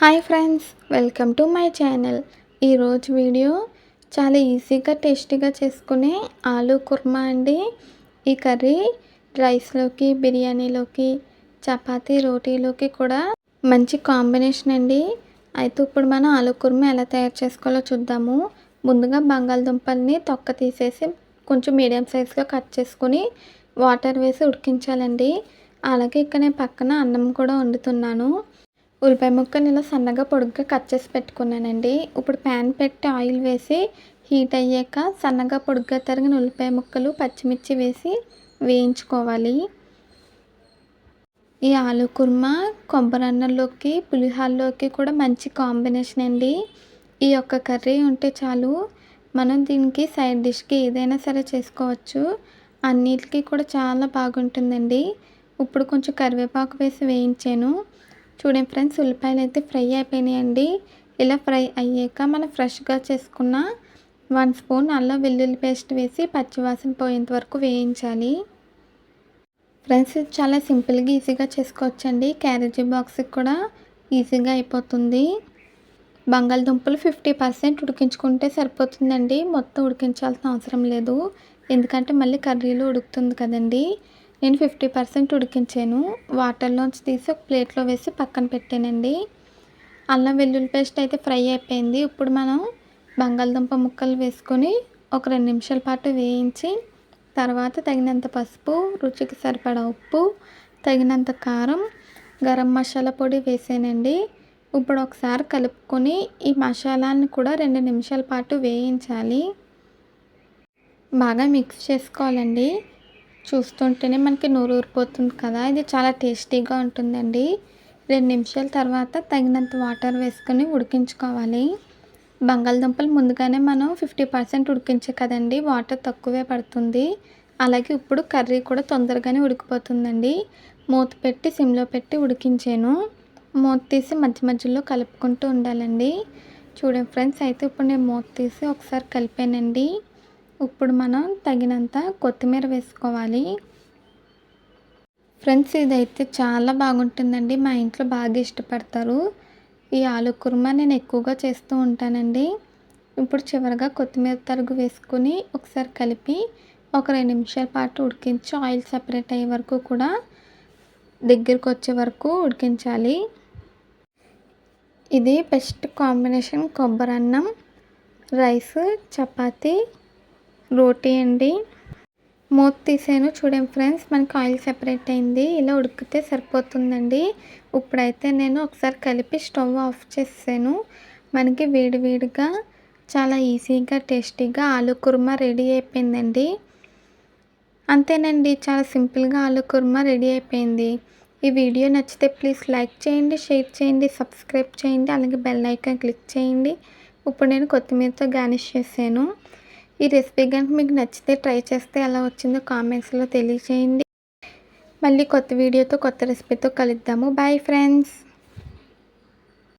Hi friends welcome to my channel. ఈరోజు video చాలా ఈజీగా టేస్టీగా చేసుకునే ఆలూ కుర్మా అండి. ఈ కర్రీ రైస్లోకి బిర్యానీలోకి చపాతీ రోటీలోకి కూడా మంచి కాంబినేషన్ అండి. అయితే ఇప్పుడు మనం ఆలూ కుర్మా ఎలా తయారు చేసుకోవాలో చూద్దాము. ముందుగా బంగాళదుంపల్ని తొక్క తీసేసి కొంచెం మీడియం సైజ్లో కట్ చేసుకొని వాటర్ వేసి ఉడికించాలండి. అలాగే ఇక్కడ నేను పక్కన అన్నం కూడా వండుతున్నాను. ఉల్లిపాయ ముక్కని ఇలా సన్నగా పొడుగ్గా కట్ చేసి పెట్టుకున్నానండి. ఇప్పుడు ప్యాన్ పెట్టి ఆయిల్ వేసి హీట్ అయ్యాక సన్నగా పొడుగ్గా తరిగిన ఉల్లిపాయ ముక్కలు పచ్చిమిర్చి వేసి వేయించుకోవాలి. ఈ ఆలు కుర్మా కొబ్బరన్నంలోకి పులిహాల్లోకి కూడా మంచి కాంబినేషన్ అండి. ఈ యొక్క కర్రీ ఉంటే చాలు. మనం దీనికి సైడ్ డిష్కి ఏదైనా సరే చేసుకోవచ్చు. అన్నిటికీ కూడా చాలా బాగుంటుందండి. ఇప్పుడు కొంచెం కరివేపాకు వేసి వేయించాను. చూడండి ఫ్రెండ్స్ ఉల్లిపాయలు అయితే ఫ్రై అయిపోయినాయండి. ఇలా ఫ్రై అయ్యాక మనం ఫ్రెష్గా చేసుకున్న వన్ స్పూన్ అల్లం వెల్లుల్లి పేస్ట్ వేసి పచ్చివాసన పోయేంత వరకు వేయించాలి. ఫ్రెండ్స్ చాలా సింపుల్గా ఈజీగా చేసుకోవచ్చండి. క్యారేజీ బాక్స్కి కూడా ఈజీగా అయిపోతుంది. బంగాళదుంపలు ఫిఫ్టీ పర్సెంట్ ఉడికించుకుంటే సరిపోతుందండి. మొత్తం ఉడికించాల్సిన అవసరం లేదు. ఎందుకంటే మళ్ళీ కర్రీలో ఉడుకుతుంది కదండి. నేను ఫిఫ్టీ పర్సెంట్ ఉడికించాను. వాటర్లోంచి తీసి ఒక ప్లేట్లో వేసి పక్కన పెట్టానండి. అల్లం వెల్లుల్లి పేస్ట్ అయితే ఫ్రై అయిపోయింది. ఇప్పుడు మనం బంగాళదుంప ముక్కలు వేసుకొని ఒక రెండు నిమిషాల పాటు వేయించి తర్వాత తగినంత పసుపు రుచికి సరిపడా ఉప్పు తగినంత కారం గరం మసాలా పొడి వేసానండి. ఇప్పుడు ఒకసారి కలుపుకొని ఈ మసాలాన్ని కూడా రెండు నిమిషాల పాటు వేయించాలి. బాగా మిక్స్ చేసుకోవాలండి. చూస్తుంటేనే మనకి నోరు ఊరిపోతుంది కదా. ఇది చాలా టేస్టీగా ఉంటుందండి. రెండు నిమిషాల తర్వాత తగినంత వాటర్ వేసుకొని ఉడికించుకోవాలి. బంగాళదుంపలు ముందుగానే మనం ఫిఫ్టీ పర్సెంట్ ఉడికించే కదండి. వాటర్ తక్కువే పడుతుంది. అలాగే ఇప్పుడు కర్రీ కూడా తొందరగానే ఉడికిపోతుందండి. మూత పెట్టి సిమ్లో పెట్టి ఉడికించాను. మూత తీసి మధ్య మధ్యలో కలుపుకుంటూ ఉండాలండి. చూడండి ఫ్రెండ్స్ అయితే ఇప్పుడు నేను మూత తీసి ఒకసారి కలిపానండి. ఇప్పుడు మనం తగినంత కొత్తిమీర వేసుకోవాలి. ఫ్రెండ్స్ ఇదైతే చాలా బాగుంటుందండి. మా ఇంట్లో బాగా ఇష్టపడతారు. ఈ ఆలు కుర్మా నేను ఎక్కువగా చేస్తూ ఉంటానండి. ఇప్పుడు చివరిగా కొత్తిమీర తరుగు వేసుకుని ఒకసారి కలిపి ఒక రెండు నిమిషాల పాటు ఉడికించి ఆయిల్ సపరేట్ అయ్యే వరకు కూడా దగ్గరికి వచ్చే వరకు ఉడికించాలి. ఇది బెస్ట్ కాంబినేషన్ కొబ్బరి అన్నం రైస్ చపాతీ రోటీ అండి. మూత తీసాను. చూడండి ఫ్రెండ్స్ మనకి ఆయిల్ సెపరేట్ అయింది. ఇలా ఉడికితే సరిపోతుందండి. ఇప్పుడైతే నేను ఒకసారి కలిపి స్టవ్ ఆఫ్ చేసాను మనకి వేడివేడిగా చాలా ఈజీగా టేస్టీగా ఆలు కుర్మా రెడీ అయిపోయిందండి. అంతేనండి చాలా సింపుల్గా ఆలు కుర్మా రెడీ అయిపోయింది. ఈ వీడియో నచ్చితే ప్లీజ్ లైక్ చేయండి షేర్ చేయండి సబ్స్క్రైబ్ చేయండి అలాగే బెల్ ఐకాన్ క్లిక్ చేయండి. ఇప్పుడు నేను కొత్తిమీరతో గార్నిష్ చేశాను ఈ రెసిపీ కనుక మీకు నచ్చితే ట్రై చేస్తే ఎలా వచ్చిందో కామెంట్స్లో తెలియజేయండి మళ్ళీ కొత్త వీడియోతో కొత్త రెసిపీతో కలుద్దాము. Bye friends